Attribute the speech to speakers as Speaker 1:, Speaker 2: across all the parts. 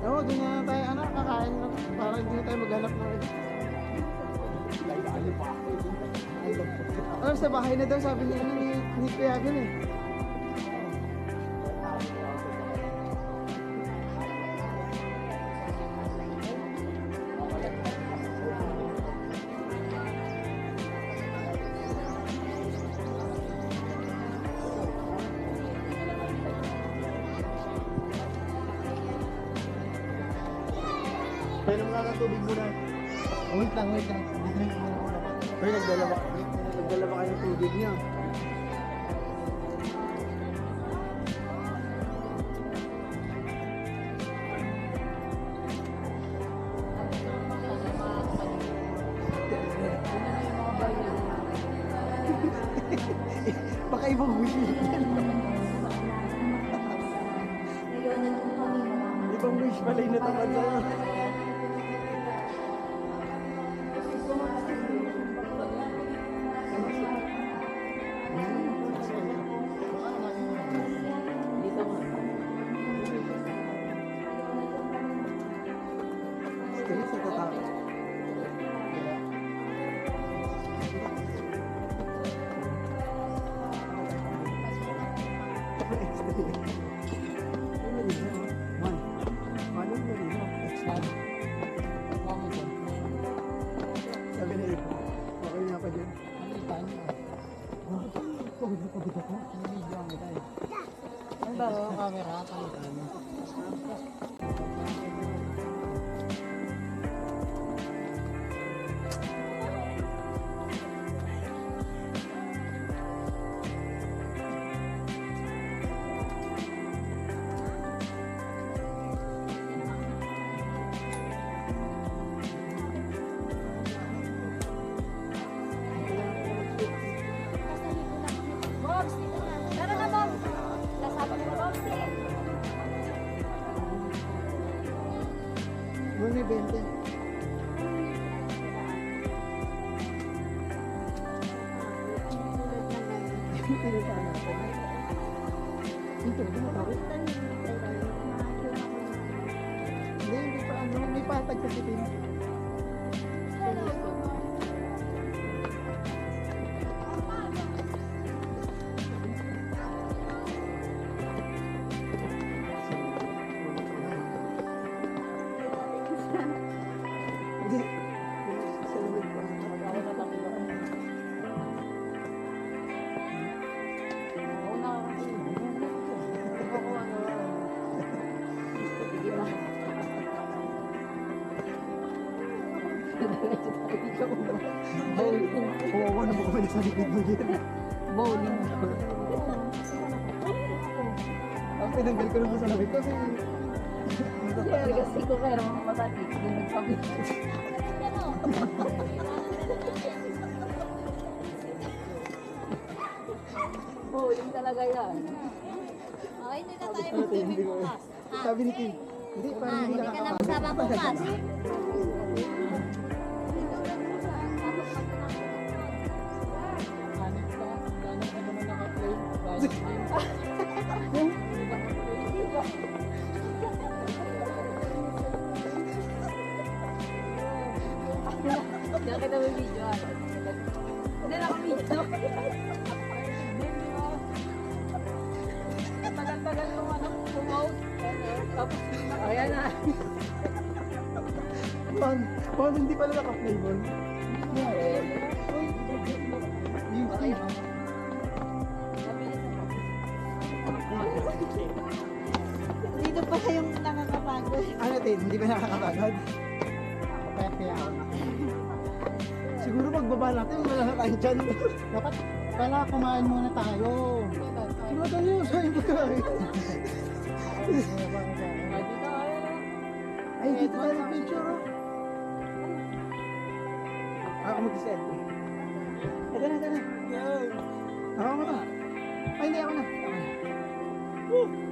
Speaker 1: Oo, doon na tayo, ano, kakain na. Para hindi na tayo maghanap ng. Ano, sa bahay na daw, sabi ni, ano, ni, ni Kuya Agin eh. Tubig muna. Oh, wait lang, wait lang. Drink muna muna. Pero nagdalawa, nagdalawa kayo ng tubig niya.
Speaker 2: 한다고 카메라 잠깐 Thank
Speaker 1: you. May 20? Pinuntahan natin. Ito, hindi mo ako. Hindi, hindi pa ano, may patag sa Kami sa likod mo yan?
Speaker 2: Bowling.
Speaker 1: Ang tinanggal ko naman sa lamig kasi...
Speaker 2: Kasi ko kaya naman matati. Hindi nagsabi. Bowling talaga yan.
Speaker 3: Okay, hindi na tayo
Speaker 1: ko...
Speaker 3: bukas.
Speaker 1: Sabi ni Kim, hindi,
Speaker 3: Ah,
Speaker 1: parang
Speaker 3: hindi ka na
Speaker 2: ayan na.
Speaker 1: Paano, paano hindi pala naka-play? Yung Kim,
Speaker 3: Dito pa yung nakakapagod.
Speaker 1: ano tin, hindi ba nakakapagod? Kaya kaya ako. Siguro pagbaba natin, wala na tayo dyan. Dapat pala kumain muna tayo. Diba tayo sa yung pagkain? Dito tayo nag-picture. oh. Ako mag-send. Ito na, ito na. Ako to. Ay, hindi ako na. Ako na. Woo!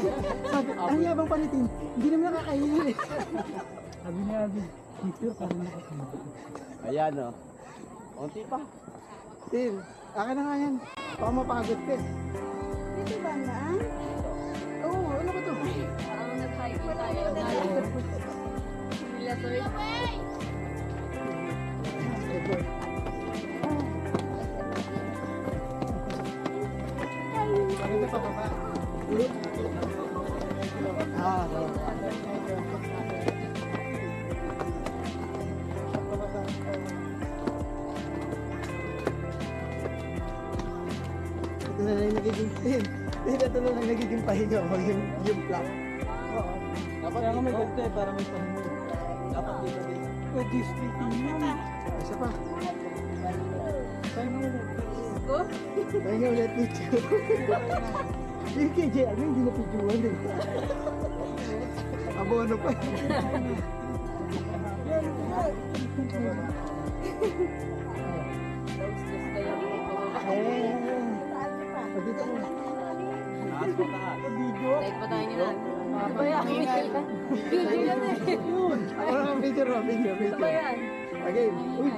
Speaker 1: Sabi, ang yabang panitin, hindi naman nakakainin eh.
Speaker 4: Sabi ni Abby, picture pa rin nakasunod.
Speaker 5: Ayan o. Unti pa.
Speaker 1: Tim, akin na nga yan. Baka mapagod ka. eh.
Speaker 3: Dito ba nga?
Speaker 1: Oo, oh, ano ba to?
Speaker 2: Parang nag-hiking tayo. Nila tuloy.
Speaker 1: Ano pa baba? Ah, Ito na lang nagiging tin. Ito na lang nagiging pahinga mo yung, yung plug. Oo.
Speaker 4: Dapat nga may ganito eh, para may pahinga. Dapat dito dito. Eh, district yun.
Speaker 1: Isa pa.
Speaker 4: Pahinga.
Speaker 2: Ko?
Speaker 1: Pahinga ulit picture. yung Jay, ano na picturean eh. Abono pa. Eh.
Speaker 5: Taas pa
Speaker 2: tayo nila. Ano ba yan? Video yan eh.
Speaker 1: Ano? Video,
Speaker 2: Ano ba
Speaker 1: video.
Speaker 2: yan?
Speaker 1: Okay. Uy,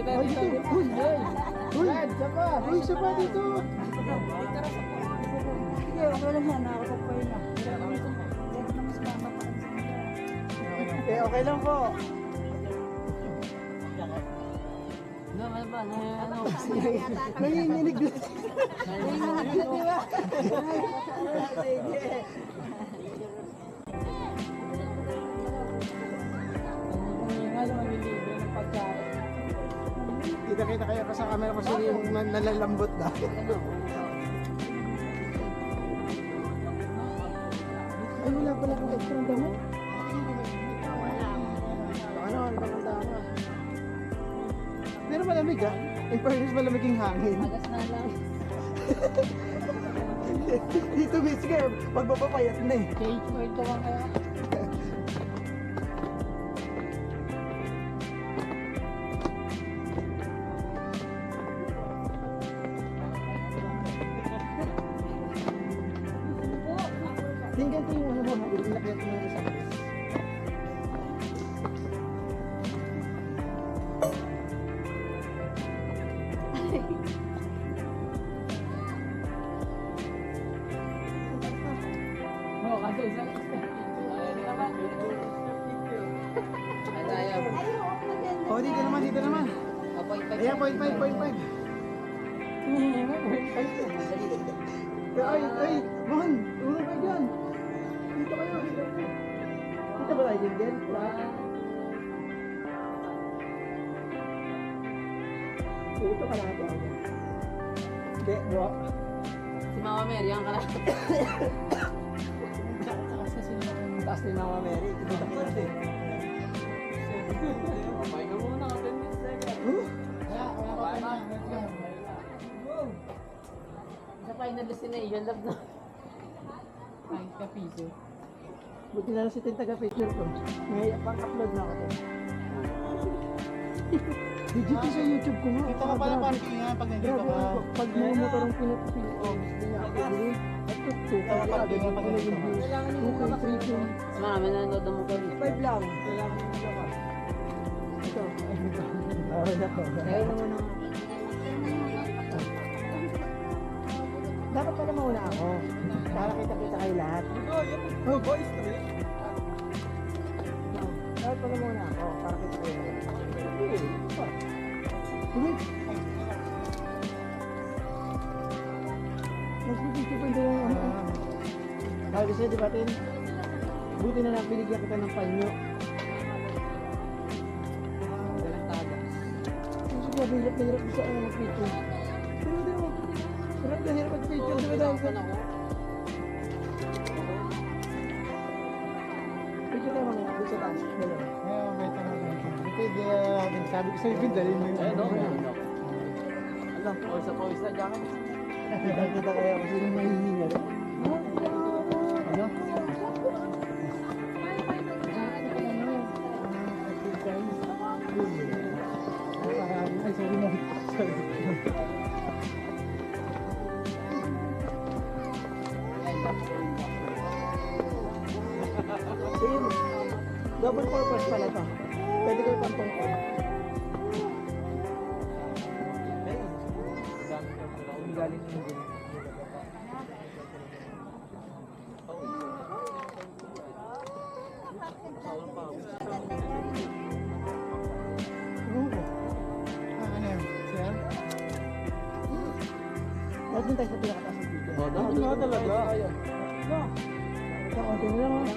Speaker 2: Dito, dito, dito.
Speaker 1: Uy, uy. Uy, isa pa. Uy, isa pa dito.
Speaker 3: Sige, wala na yan. Wala na.
Speaker 1: Eh, okay lang po.
Speaker 2: Ano, ano ba? Ano, ano?
Speaker 1: Nanginginig din.
Speaker 4: Nga
Speaker 1: Kita-kita kayo ka sa camera kasi yung nalalambot na. Ay, wala pala kang extra ng damit. Baka naman, baka tama. Pero malamig ah. In fairness, malamig yung hangin.
Speaker 2: Agas na lang.
Speaker 1: Dito miss ka, pagbabapayat na eh.
Speaker 4: Cage mo ito lang kaya.
Speaker 1: Oh, dito naman, dito naman. Ayan, point five, point five. Ay, ay, Mon, urong kayo dyan. Dito kayo, dito kayo. Dito ba tayo? Wala. Dito ka ako. Hindi, bro.
Speaker 2: Si Mama Mary, ang kala.
Speaker 1: Taas ni Mama Mary. Dito ka lang eh.
Speaker 2: Pahinga muna, 10 minutes lang.
Speaker 1: Uh,
Speaker 2: Sa final destination, love na.
Speaker 4: Ay, kapiso.
Speaker 1: buti na lang si Tin taga-picture ko. May pang-upload na ako to. Digit sa YouTube ko nga. Kita ka pala parking nga pag nandito ka. Pag may motor ang pinapili, oh, gusto niya ako bilhin. At ito, two, kaya ka, ganyan pa naging views. Okay, three, two.
Speaker 2: Mas marami na nanood ng motor.
Speaker 1: Five lang. Ito.
Speaker 2: Kaya naman ang...
Speaker 1: Dapat pala mauna ako. Para kita-kita kayo lahat. Oh, boys, Dapat pala mauna ako. Bibigyan pa yung ano. Dahil kasi di ba, Tin? Buti na lang binigyan kita ng panyo.
Speaker 2: Walang tagas.
Speaker 1: Kasi grabe, hirap na hirap sa ano mag-picture. Pero di mo, hirap na hirap mag-picture. Di ba dahil sa... Picture tayo mga doon sa taas. Dalawa
Speaker 4: hindi na natin. Sabi ko sa'yo, Vin, dalhin mo yung...
Speaker 5: Eh,
Speaker 4: no?
Speaker 5: Alam, pawis na dyan.
Speaker 1: Kita-kita kaya kung sino mahihinga.
Speaker 4: Ano? Ay, sorry na.
Speaker 1: Sorry. Double purpose pala ito. Dapat tayo sa pinakataas ng dito.
Speaker 5: Oh,
Speaker 4: Ano nga talaga?
Speaker 1: No. Sa konti na lang, oh.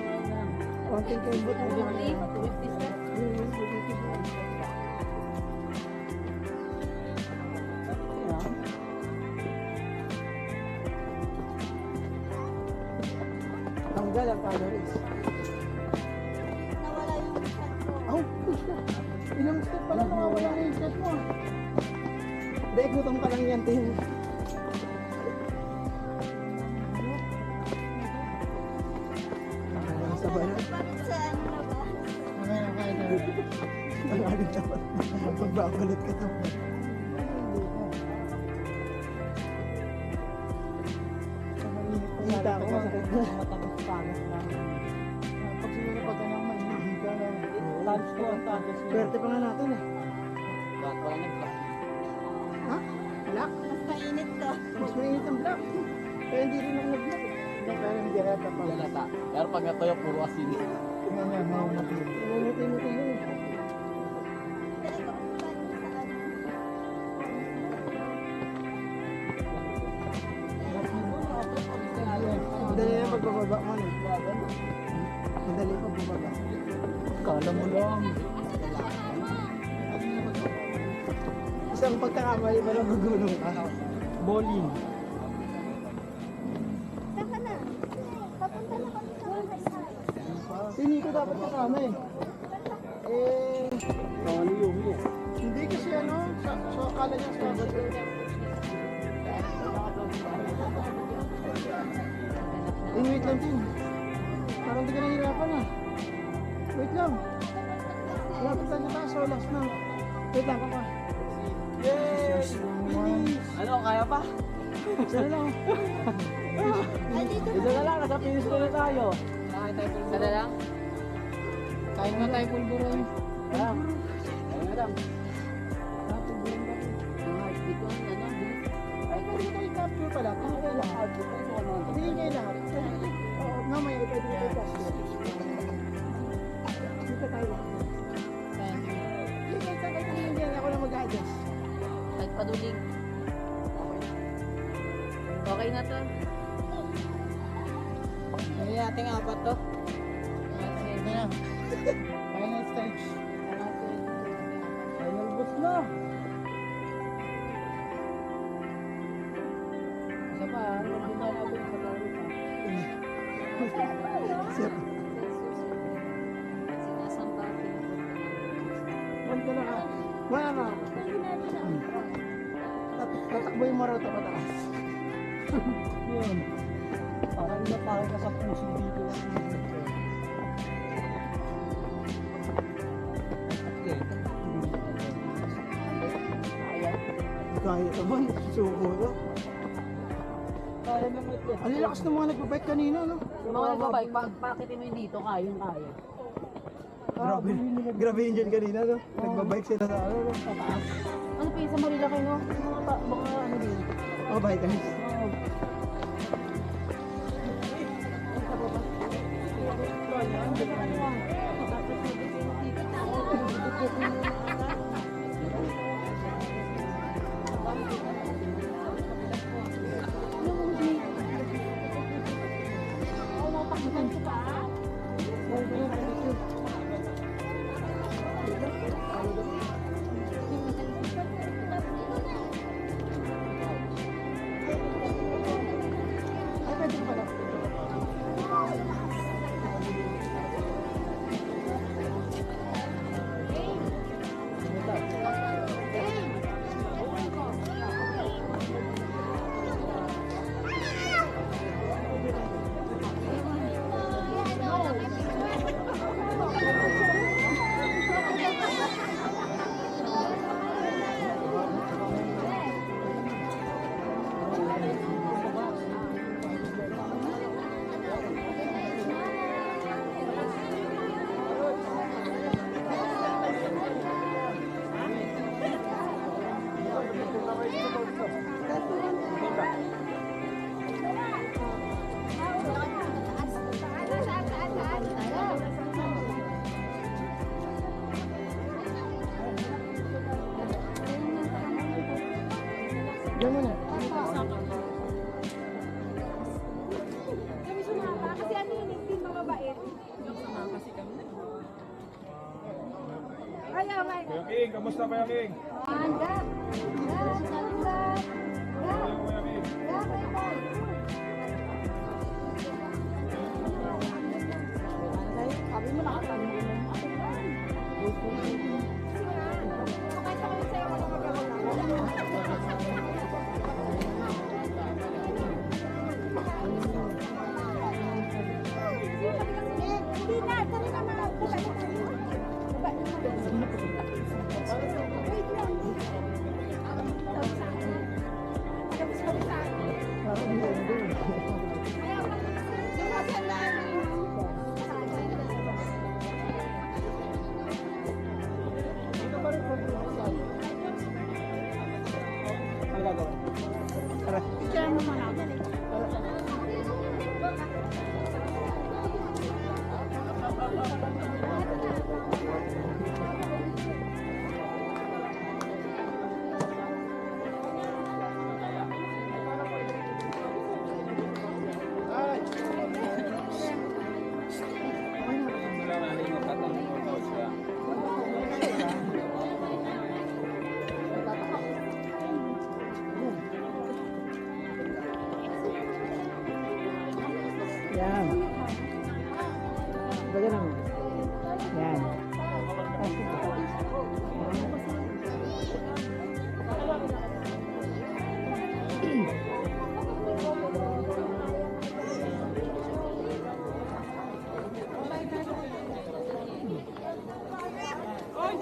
Speaker 1: Konting kembot na Tanggal ang calories.
Speaker 3: Nawala yung chat ko.
Speaker 1: Oh, push na. Ilang step pala nawawala na yung step mo. Dahil gutom ka lang yan, Tin. Aling dapat. Magbabalot ka to. Kita ko.
Speaker 4: Matamis panos na.
Speaker 1: Pag siguro pag ka nang mahilig ka na.
Speaker 4: Times ko ang tagas mo.
Speaker 1: Swerte pa nga natin eh.
Speaker 5: Bakit wala nag-black?
Speaker 1: Ha? Black?
Speaker 3: Mas mainit to.
Speaker 1: Mas mainit ang black. Kaya hindi rin ako nag-black eh. Kaya hindi rata pa.
Speaker 5: Pero pag natuyo, puro asin.
Speaker 1: Tingnan niya, mamumuti. Mamumuti-muti yun. Madali na pagbababa mo no. Madali pagbababa. Kala mo lang. Isang pagkakamali ba lang gugulong ka?
Speaker 4: Bowling.
Speaker 1: Dapat kasama eh. Eh,
Speaker 4: Ano yung yun?
Speaker 1: hindi kasi ano, sa, so akala niya sa Eh, wait lang din. Parang hindi ka nahihirapan ah. Wait lang. Lapit lang na tayo, last na. Wait lang, kaka. Yay! Finish!
Speaker 5: Ano, kaya pa?
Speaker 1: Isa na lang.
Speaker 4: Ito na lang, nasa finish ko na tayo.
Speaker 2: Isa na lang. Dito, ano, bilis.
Speaker 1: Ay, pwede tayo capture pala. Tingin kayo lahat. Tingin kayo lahat. Oo, mamaya pwede kayo capture. Dito tayo. Hindi sa kayo tingin dyan. Ako lang mag-adjust.
Speaker 2: Nagpaduling. Okay na to.
Speaker 1: Ay, ating apat to. Final stage.
Speaker 4: Final boss na.
Speaker 2: Isa pa, ano, hindi na natin sa tawid pa.
Speaker 1: Sir,
Speaker 2: Sinasampa,
Speaker 1: one ka na ka. Wala na. Tat- Tatakbo yung maraw ito pataas.
Speaker 4: Yun. Parang na parang nasa puso dito.
Speaker 1: Kaya ito ba? Suko to.
Speaker 4: naman, suko no?
Speaker 1: Ang lakas ng mga nagbabike kanina, no?
Speaker 2: Yung mga nagbabike, pag pakitin mo yun dito, kayang kaya.
Speaker 1: Grabe, grabe yun dyan kanina, no? Nagbabike sila sa ano, no?
Speaker 2: Ano pa sa Marila kayo. Mga, ta ano din.
Speaker 1: Mga bikers.
Speaker 2: Oo.
Speaker 6: Ano ba ba?
Speaker 7: Kuya King, kamusta Kuya King?
Speaker 6: Anda. Anda. Anda.
Speaker 7: Ano Kuya King?
Speaker 8: Sabi mo nakatanong mo.
Speaker 6: Hindi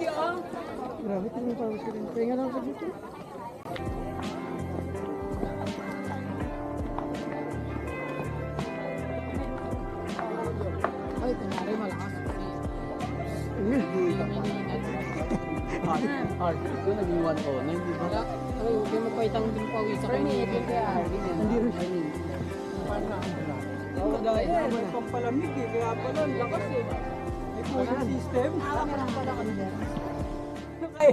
Speaker 2: Grabe, tingnan pa ako rin. Kaya nga lang sa dito. Ay, tinari malakas.
Speaker 5: Hard. Hard. Ito naging 1 ko. 90 ba?
Speaker 2: Ay, huwag kayo magpaitang din pa uwi sa kanya. Hindi rin siya. Paano na ang bala?
Speaker 4: Oo, dahil may pampalamig eh. Kaya pala, lakas eh. System. Kaya